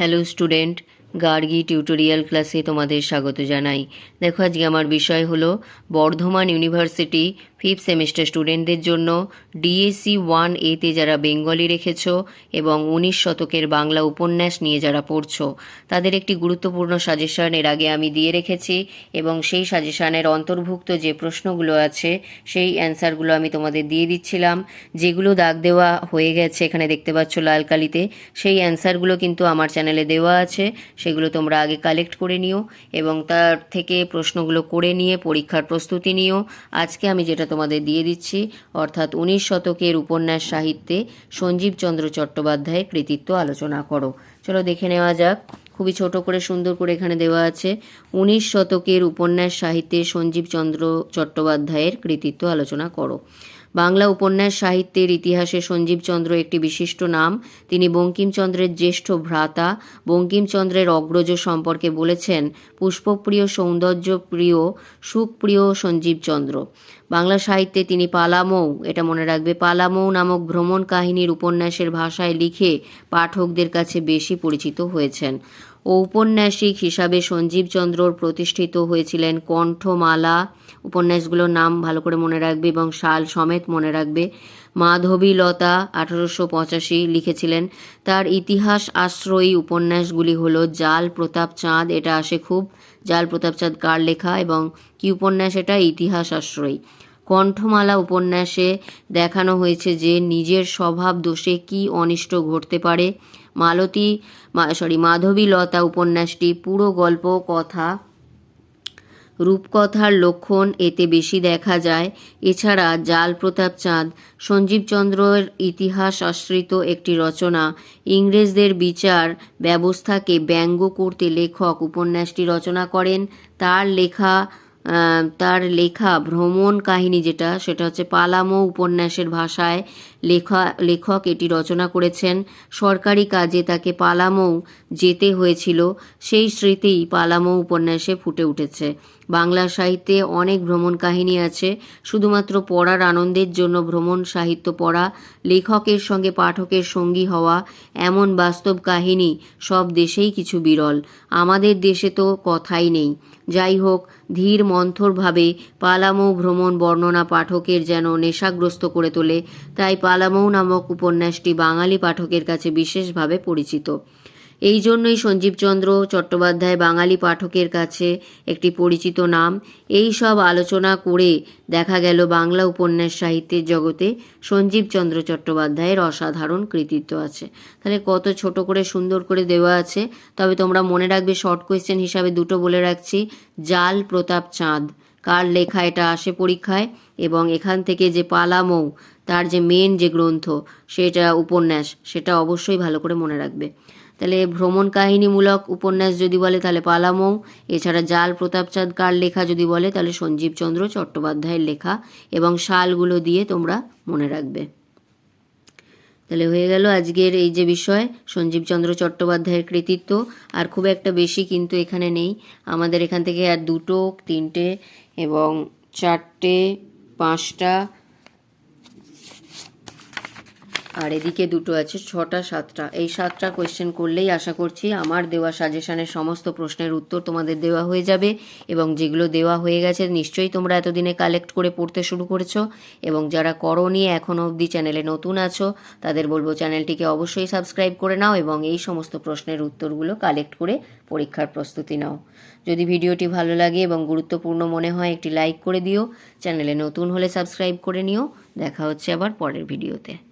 Hello student Gargi tutorial ক্লাসে তোমাদের স্বাগত জানাই। দেখো, আজকে আমার বিষয় হলো বর্ধমান ইউনিভার্সিটি ফিফথ সেমিস্টার স্টুডেন্টদের জন্য ডিএসসি ওয়ান এতে যারা বেঙ্গলি রেখেছ এবং উনিশ শতকের বাংলা উপন্যাস নিয়ে যারা পড়ছো, তাদের একটি গুরুত্বপূর্ণ সাজেশন এর আগে আমি দিয়ে রেখেছি এবং সেই সাজেশনের অন্তর্ভুক্ত যে প্রশ্নগুলো আছে, সেই অ্যান্সারগুলো আমি তোমাদের দিয়ে দিচ্ছিলাম। যেগুলো দাগ দেওয়া হয়ে গেছে এখানে দেখতে পাচ্ছ লাল কালিতে, সেই অ্যান্সারগুলো কিন্তু আমার চ্যানেলে দেওয়া আছে, সেগুলো তোমরা আগে কালেক্ট করে নিও এবং তার থেকে প্রশ্নগুলো করে নিয়ে পরীক্ষার প্রস্তুতি নিও। আজকে আমি যেটা তোমাদের দিয়ে দিচ্ছি। অর্থাৎ উনিশ শতকের উপন্যাস সাহিত্যে সঞ্জীব চন্দ্র চট্টোপাধ্যায়ের কৃতিত্ব আলোচনা করো। চলো দেখে নেওয়া যাক। খুবই ছোট করে, সুন্দর করে এখানে দেওয়া আছে। উনিশ শতকের উপন্যাস সাহিত্যে সঞ্জীব চন্দ্র চট্টোপাধ্যায়ের কৃতিত্ব আলোচনা করো। বাংলা উপন্যাস সাহিত্যের ইতিহাসে সঞ্জীবচন্দ্র একটি বিশিষ্ট নাম। তিনি বঙ্কিমচন্দ্রের জ্যেষ্ঠ ভ্রাতা। বঙ্কিমচন্দ্রের অগ্রজ সম্পর্কে বলেছেন, পুষ্পপ্রিয়, সৌন্দর্যপ্রিয়, সুখপ্রিয় সঞ্জীবচন্দ্র বাংলা সাহিত্যে তিনি পালামৌ, এটা মনে রাখবে, পালামৌ নামক ভ্রমণ কাহিনীর উপন্যাসের ভাষায় লিখে পাঠকদের কাছে বেশি পরিচিত হয়েছেন। ঔপন্যাসিক হিসাবে সঞ্জীব সঞ্জীবচন্দ্রর প্রতিষ্ঠিত হয়েছিলেন কণ্ঠমালা। উপন্যাসগুলোর নাম ভালো করে মনে রাখবে এবং সাল সমেত মনে রাখবে। মাধবীলতা আঠারোশো পঁচাশি লিখেছিলেন। তার ইতিহাস আশ্রয়ী উপন্যাসগুলি হলো জাল, প্রতাপ চাঁদ, এটা আসে খুব। জাল, প্রতাপ চাঁদ কার লেখা এবং কি উপন্যাস, এটা ইতিহাস আশ্রয়ী। কণ্ঠমালা উপন্যাসে দেখানো হয়েছে যে নিজের স্বভাব দোষে কি অনিষ্ট ঘটতে পারে। মালতী সরি মাধবীলতা উপন্যাসটি পুরো গল্প কথা, রূপকথার লক্ষণ এতে বেশি দেখা যায়। এছাড়া জাল প্রতাপ চাঁদ সঞ্জীবচন্দ্রের ইতিহাস আশ্রিত একটি রচনা, ইংরেজদের বিচার ব্যবস্থাকে ব্যঙ্গ করতে লেখক উপন্যাসটি রচনা করেন। তার লেখা তার লেখা ভ্রমণ কাহিনী যেটা, সেটা হচ্ছে পালামো উপন্যাসের ভাষায় লেখা, লেখক এটি রচনা করেছেন। সরকারি কাজে তাকে পালামৌ যেতে হয়েছিল। সেই স্মৃতিই পালামৌ উপন্যাসে ফুটে উঠেছে। বাংলা সাহিত্যে অনেক ভ্রমণ কাহিনী আছে। শুধুমাত্র পড়ার আনন্দের জন্য ভ্রমণ সাহিত্য পড়া, লেখকের সঙ্গে পাঠকের সঙ্গী হওয়া, এমন বাস্তব কাহিনী সব দেশেই কিছু বিরল। আমাদের দেশে তো কথাই নেই। যাই হোক, ধীর মন্থরভাবে পালামৌ ভ্রমণ বর্ণনা পাঠকের যেন নেশাগ্রস্ত করে তোলে, তাই পালামৌ নামক উপন্যাসটি বাঙালি পাঠকের কাছে বিশেষভাবে পরিচিত। এই জন্যই সঞ্জীবচন্দ্র চট্টোপাধ্যায় বাঙালি পাঠকের কাছে একটি পরিচিত নাম। এই সব আলোচনা করে দেখা গেল বাংলা উপন্যাস সাহিত্যের জগতে সঞ্জীবচন্দ্র চট্টোপাধ্যায়ের অসাধারণ কৃতিত্ব আছে। তাহলে কত ছোট করে সুন্দর করে দেওয়া আছে। তবে তোমরা মনে রাখবে শর্ট কোয়েশ্চেন হিসাবে দুটো বলে রাখছি। জাল প্রতাপ চাঁদ, কার লেখা এটা আসে পরীক্ষায়? এবং এখান থেকে যে পালামৌ, তার যে মেন যে গ্রন্থ, সেটা উপন্যাস, সেটা অবশ্যই ভালো করে মনে রাখবে। তাহলে ভ্রমণ কাহিনীমূলক উপন্যাস যদি বলে তাহলে পালামৌ। এছাড়া জাল প্রতাপচাঁদ কার লেখা যদি বলে তাহলে সঞ্জীবচন্দ্র চট্টোপাধ্যায়ের লেখা এবং শালগুলো দিয়ে তোমরা মনে রাখবে। তাহলে হয়ে গেল আজকের এই যে বিষয় সঞ্জীবচন্দ্র চট্টোপাধ্যায়ের কৃতিত্ব। আর খুব একটা বেশি কিন্তু এখানে নেই। আমাদের এখান থেকে আর দুটো, তিনটে এবং চারটে, পাঁচটা আর এদিকে দুটো আছে, ছটা, সাতটা। এই সাতটা কোয়েশ্চেন করলেই আশা করছি আমার দেওয়া সাজেশনের সমস্ত প্রশ্নের উত্তর তোমাদের দেওয়া হয়ে যাবে এবং যেগুলো দেওয়া হয়ে গেছে নিশ্চয়ই তোমরা এতদিনে কালেক্ট করে পড়তে শুরু করেছ এবং যারা করনি এখনও অবধি চ্যানেলে নতুন আছো, তাদের বলব চ্যানেলটিকে অবশ্যই সাবস্ক্রাইব করে নাও এবং এই সমস্ত প্রশ্নের উত্তরগুলো কালেক্ট করে পরীক্ষার প্রস্তুতি নাও। যদি ভিডিওটি ভালো লাগে এবং গুরুত্বপূর্ণ মনে হয় একটি লাইক করে দিও চ্যানেলে নতুন হলে সাবস্ক্রাইব করে নিও। দেখা হচ্ছে আবার পরের ভিডিওতে